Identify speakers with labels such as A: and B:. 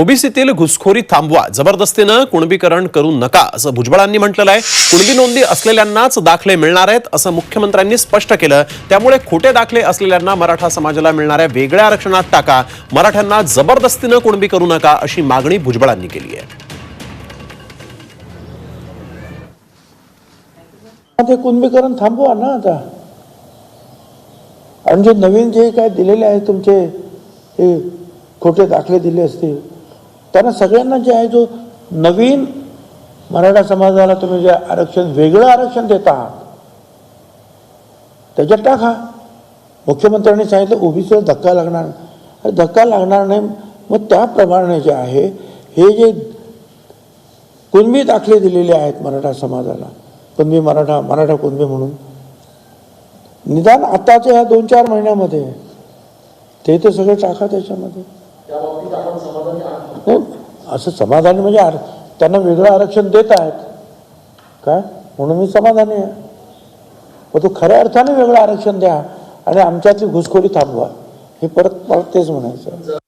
A: ओबीसीतील घुसखोरी थांबवा जबरदस्तीनं कुणबीकरण करू नका असं भुजबळांनी म्हटलेलं आहे. कुणबी नोंदी असलेल्यांनाच दाखले मिळणार आहेत असं मुख्यमंत्र्यांनी स्पष्ट केलं. त्यामुळे खोटे दाखले असलेल्यांना मराठा समाजाला मिळणाऱ्या वेगळ्या आरक्षणात टाका मराठ्यांना जबरदस्तीनं कुणबी करू नका अशी मागणी भुजबळांनी केली आहे.
B: ते कुणबीकरण थांबवा ना आता. आणि जे नवीन जे काय दिलेले आहे तुमचे हे खोटे दाखले दिले असतील. त्यांना सगळ्यांना जे आहे जो नवीन मराठा समाजाला तुम्ही जे आरक्षण वेगळं आरक्षण देत आहात त्याच्यात टाका. मुख्यमंत्र्यांनी सांगितलं ओबीसीला धक्का लागणार अरे धक्का लागणार नाही मग त्याप्रमाणे जे आहे हे जे कुणबी दाखले दिलेले आहेत मराठा समाजाला कुणबी मराठा मराठा कुणबी म्हणून. निदान आताच्या ह्या दोन चार महिन्यामध्ये ते तर सगळं टाका त्याच्यामध्ये. हो, असं समाधानी म्हणजे आर- त्यांना वेगळं आरक्षण देत आहेत. काय? म्हणून मी समाधानी आहे. मग तो खऱ्या अर्थाने वेगळं आरक्षण द्या आणि आमच्यातली घुसखोरी थांबवा. हे परत परत तेच म्हणायचं.